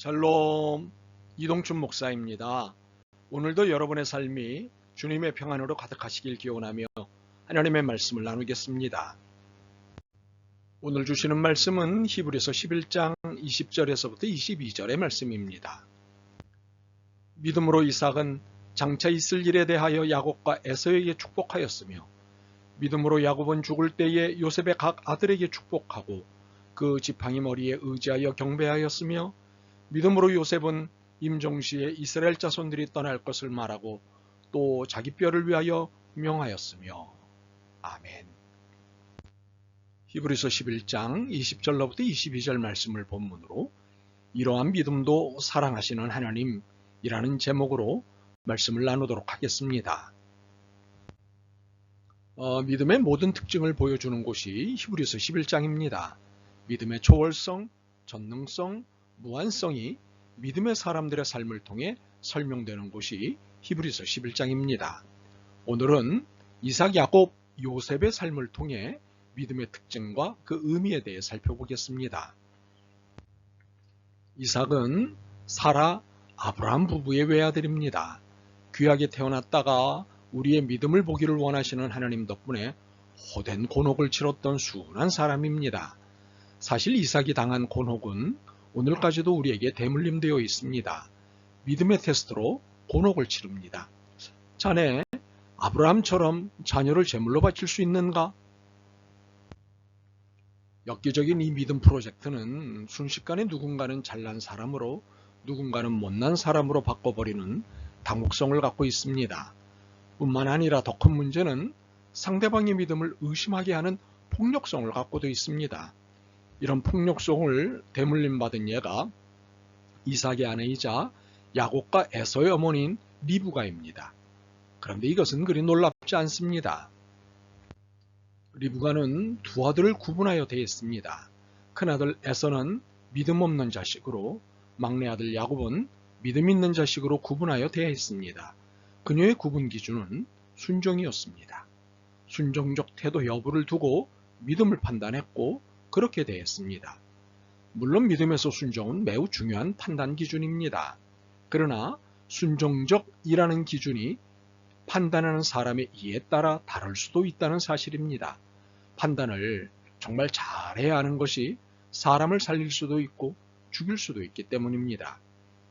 샬롬 이동춘 목사입니다. 오늘도 여러분의 삶이 주님의 평안으로 가득하시길 기원하며 하나님의 말씀을 나누겠습니다. 오늘 주시는 말씀은 히브리서 11장 20절에서부터 22절의 말씀입니다. 믿음으로 이삭은 장차 있을 일에 대하여 야곱과 에서에게 축복하였으며 믿음으로 야곱은 죽을 때에 요셉의 각 아들에게 축복하고 그 지팡이 머리에 의지하여 경배하였으며 믿음으로 요셉은 임종시에 이스라엘 자손들이 떠날 것을 말하고 또 자기 뼈를 위하여 명하였으며 아멘. 히브리서 11장 20절로부터 22절 말씀을 본문으로 이러한 믿음도 사랑하시는 하나님이라는 제목으로 말씀을 나누도록 하겠습니다. 어, 믿음의 모든 특징을 보여주는 곳이 히브리서 11장입니다. 믿음의 초월성, 전능성, 무한성이 믿음의 사람들의 삶을 통해 설명되는 곳이 히브리서 11장입니다. 오늘은 이삭, 야곱, 요셉의 삶을 통해 믿음의 특징과 그 의미에 대해 살펴보겠습니다. 이삭은 사라, 아브라함 부부의 외아들입니다. 귀하게 태어났다가 우리의 믿음을 보기를 원하시는 하나님 덕분에 호된 곤혹을 치렀던 순한 사람입니다. 사실 이삭이 당한 곤혹은 오늘까지도 우리에게 대물림되어 있습니다. 믿음의 테스트로 곤혹을 치릅니다. 자네 아브라함처럼 자녀를 제물로 바칠 수 있는가? 엽기적인 이 믿음 프로젝트는 순식간에 누군가는 잘난 사람으로 누군가는 못난 사람으로 바꿔버리는 당혹성을 갖고 있습니다. 뿐만 아니라 더 큰 문제는 상대방의 믿음을 의심하게 하는 폭력성을 갖고도 있습니다. 이런 폭력성을 대물림 받은 얘가 이삭의 아내이자 야곱과 에서의 어머니인 리브가입니다. 그런데 이것은 그리 놀랍지 않습니다. 리브가는 두 아들을 구분하여 대했습니다. 큰아들 에서는 믿음 없는 자식으로 막내 아들 야곱은 믿음 있는 자식으로 구분하여 대했습니다. 그녀의 구분 기준은 순종이었습니다. 순종적 태도 여부를 두고 믿음을 판단했고 그렇게 대했습니다. 물론 믿음에서 순종은 매우 중요한 판단 기준입니다. 그러나 순종적이라는 기준이 판단하는 사람의 이에 따라 다를 수도 있다는 사실입니다. 판단을 정말 잘해야 하는 것이 사람을 살릴 수도 있고 죽일 수도 있기 때문입니다.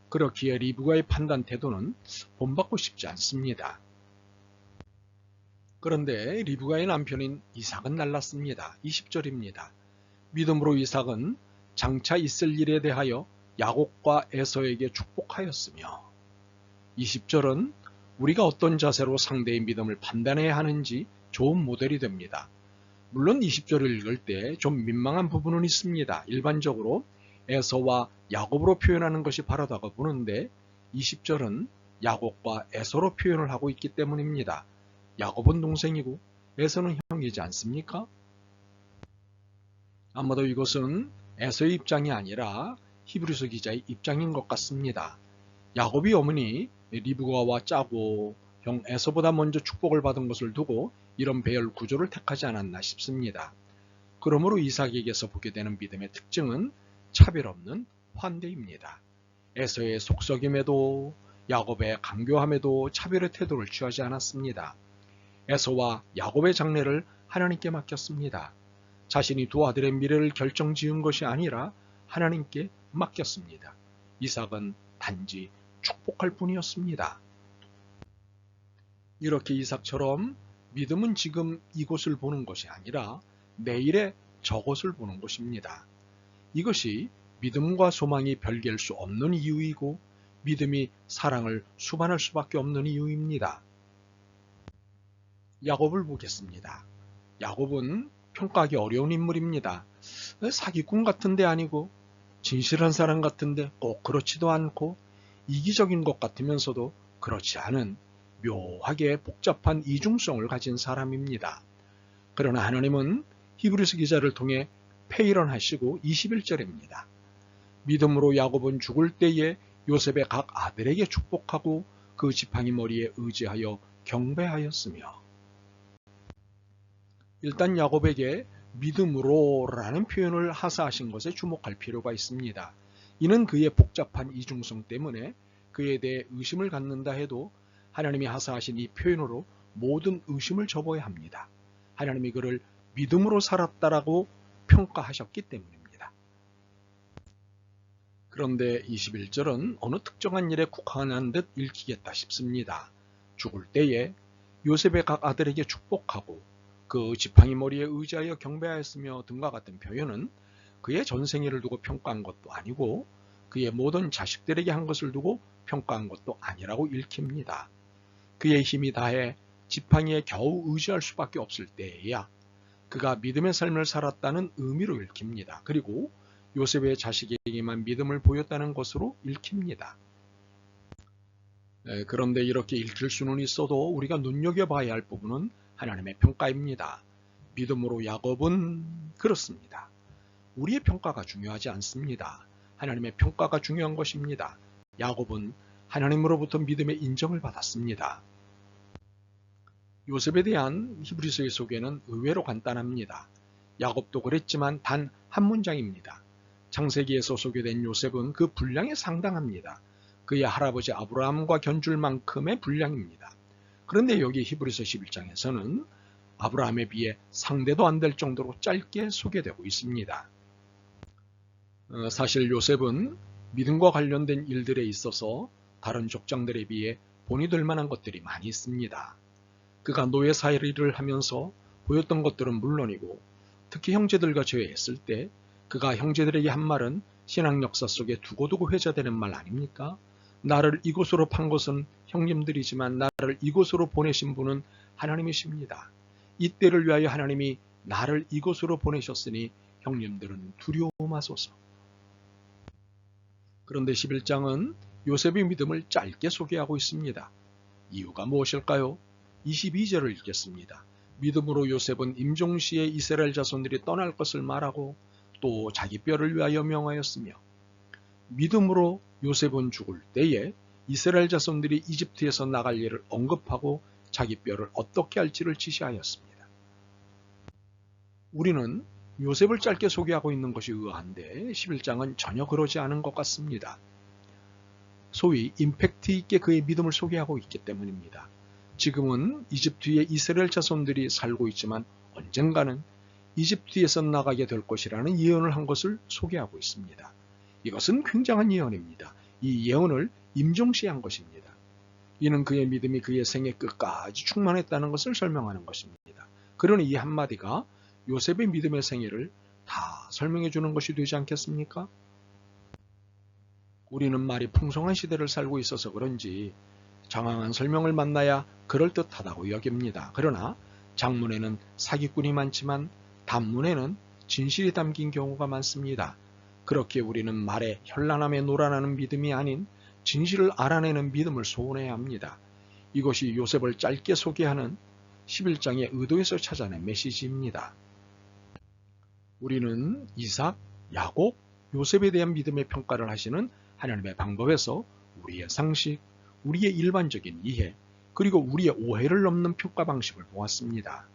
그렇기에 리브가의 판단 태도는 본받고 싶지 않습니다. 그런데 리브가의 남편인 이삭은 날랐습니다. 20절입니다. 믿음으로 이삭은 장차 있을 일에 대하여 야곱과 에서에게 축복하였으며 20절은 우리가 어떤 자세로 상대의 믿음을 판단해야 하는지 좋은 모델이 됩니다. 물론 20절을 읽을 때 좀 민망한 부분은 있습니다. 일반적으로 에서와 야곱으로 표현하는 것이 바르다고 보는데 20절은 야곱과 에서로 표현을 하고 있기 때문입니다. 야곱은 동생이고 에서는 형이지 않습니까? 아마도 이것은 에서의 입장이 아니라 히브리서 기자의 입장인 것 같습니다. 야곱이 어머니 리브가와 짜고 형 에서보다 먼저 축복을 받은 것을 두고 이런 배열 구조를 택하지 않았나 싶습니다. 그러므로 이삭에게서 보게 되는 믿음의 특징은 차별 없는 환대입니다. 에서의 속썩임에도 야곱의 강교함에도 차별의 태도를 취하지 않았습니다. 에서와 야곱의 장래를 하나님께 맡겼습니다. 자신이 두 아들의 미래를 결정 지은 것이 아니라 하나님께 맡겼습니다. 이삭은 단지 축복할 뿐이었습니다. 이렇게 이삭처럼 믿음은 지금 이곳을 보는 것이 아니라 내일의 저것을 보는 것입니다. 이것이 믿음과 소망이 별개일 수 없는 이유이고 믿음이 사랑을 수반할 수밖에 없는 이유입니다. 야곱을 보겠습니다. 야곱은 평가하기 어려운 인물입니다. 사기꾼 같은데 아니고 진실한 사람 같은데 꼭 그렇지도 않고 이기적인 것 같으면서도 그렇지 않은 묘하게 복잡한 이중성을 가진 사람입니다. 그러나 하나님은 히브리스 기자를 통해 폐일원하시고 21절입니다. 믿음으로 야곱은 죽을 때에 요셉의 각 아들에게 축복하고 그 지팡이 머리에 의지하여 경배하였으며 일단 야곱에게 믿음으로라는 표현을 하사하신 것에 주목할 필요가 있습니다. 이는 그의 복잡한 이중성 때문에 그에 대해 의심을 갖는다 해도 하나님이 하사하신 이 표현으로 모든 의심을 접어야 합니다. 하나님이 그를 믿음으로 살았다라고 평가하셨기 때문입니다. 그런데 21절은 어느 특정한 일에 국한한 듯 읽히겠다 싶습니다. 죽을 때에 요셉의 각 아들에게 축복하고 그 지팡이 머리에 의지하여 경배하였으며 등과 같은 표현은 그의 전생애를 두고 평가한 것도 아니고 그의 모든 자식들에게 한 것을 두고 평가한 것도 아니라고 읽힙니다. 그의 힘이 다해 지팡이에 겨우 의지할 수밖에 없을 때에야 그가 믿음의 삶을 살았다는 의미로 읽힙니다. 그리고 요셉의 자식에게만 믿음을 보였다는 것으로 읽힙니다. 에, 그런데 이렇게 읽힐 수는 있어도 우리가 눈여겨봐야 할 부분은 하나님의 평가입니다. 믿음으로 야곱은 그렇습니다. 우리의 평가가 중요하지 않습니다. 하나님의 평가가 중요한 것입니다. 야곱은 하나님으로부터 믿음의 인정을 받았습니다. 요셉에 대한 히브리서의 소개는 의외로 간단합니다. 야곱도 그랬지만 단 한 문장입니다. 창세기에서 소개된 요셉은 그 분량에 상당합니다. 그의 할아버지 아브라함과 견줄 만큼의 분량입니다. 그런데 여기 히브리서 11장에서는 아브라함에 비해 상대도 안 될 정도로 짧게 소개되고 있습니다. 어, 사실 요셉은 믿음과 관련된 일들에 있어서 다른 족장들에 비해 본이 될 만한 것들이 많이 있습니다. 그가 노예살이를 하면서 보였던 것들은 물론이고 특히 형제들과 제외했을 때 그가 형제들에게 한 말은 신앙 역사 속에 두고두고 회자되는 말 아닙니까? 나를 이곳으로 판 것은 형님들이지만 나를 이곳으로 보내신 분은 하나님이십니다. 이때를 위하여 하나님이 나를 이곳으로 보내셨으니 형님들은 두려움하소서. 그런데 11장은 요셉의 믿음을 짧게 소개하고 있습니다. 이유가 무엇일까요? 22절을 읽겠습니다. 믿음으로 요셉은 임종시에 이스라엘 자손들이 떠날 것을 말하고 또 자기 뼈를 위하여 명하였으며 믿음으로 요셉은 죽을 때에 이스라엘 자손들이 이집트에서 나갈 일을 언급하고 자기 뼈를 어떻게 할지를 지시하였습니다. 우리는 요셉을 짧게 소개하고 있는 것이 의아한데 11장은 전혀 그러지 않은 것 같습니다. 소위 임팩트 있게 그의 믿음을 소개하고 있기 때문입니다. 지금은 이집트의 이스라엘 자손들이 살고 있지만 언젠가는 이집트에서 나가게 될 것이라는 예언을 한 것을 소개하고 있습니다. 이것은 굉장한 예언입니다. 이 예언을 임종시 한 것입니다. 이는 그의 믿음이 그의 생애 끝까지 충만했다는 것을 설명하는 것입니다. 그러니 이 한마디가 요셉의 믿음의 생애를 다 설명해 주는 것이 되지 않겠습니까? 우리는 말이 풍성한 시대를 살고 있어서 그런지 장황한 설명을 만나야 그럴듯하다고 여깁니다. 그러나 장문에는 사기꾼이 많지만 단문에는 진실이 담긴 경우가 많습니다. 그렇게 우리는 말에 현란함에 놀아나는 믿음이 아닌 진실을 알아내는 믿음을 소원해야 합니다. 이것이 요셉을 짧게 소개하는 11장의 의도에서 찾아낸 메시지입니다. 우리는 이삭, 야곱, 요셉에 대한 믿음의 평가를 하시는 하나님의 방법에서 우리의 상식, 우리의 일반적인 이해, 그리고 우리의 오해를 넘는 평가 방식을 보았습니다.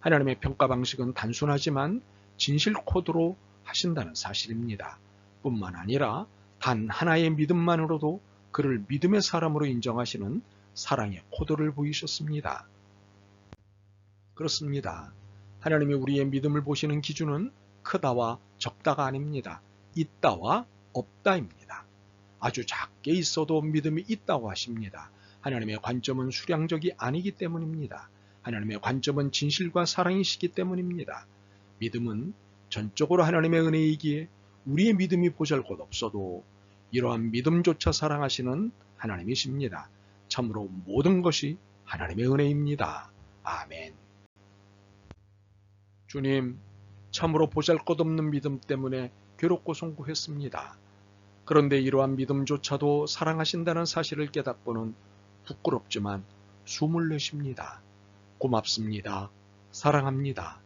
하나님의 평가 방식은 단순하지만 진실 코드로 하신다는 사실입니다. 뿐만 아니라 단 하나의 믿음만으로도 그를 믿음의 사람으로 인정하시는 사랑의 코드를 보이셨습니다. 그렇습니다. 하나님이 우리의 믿음을 보시는 기준은 크다와 적다가 아닙니다. 있다와 없다입니다. 아주 작게 있어도 믿음이 있다고 하십니다. 하나님의 관점은 수량적이 아니기 때문입니다. 하나님의 관점은 진실과 사랑이시기 때문입니다. 믿음은 전적으로 하나님의 은혜이기에 우리의 믿음이 보잘것 없어도 이러한 믿음조차 사랑하시는 하나님이십니다. 참으로 모든 것이 하나님의 은혜입니다. 아멘. 주님, 참으로 보잘것없는 믿음 때문에 괴롭고 송구했습니다. 그런데 이러한 믿음조차도 사랑하신다는 사실을 깨닫고는 부끄럽지만 숨을 내쉽니다. 고맙습니다. 사랑합니다.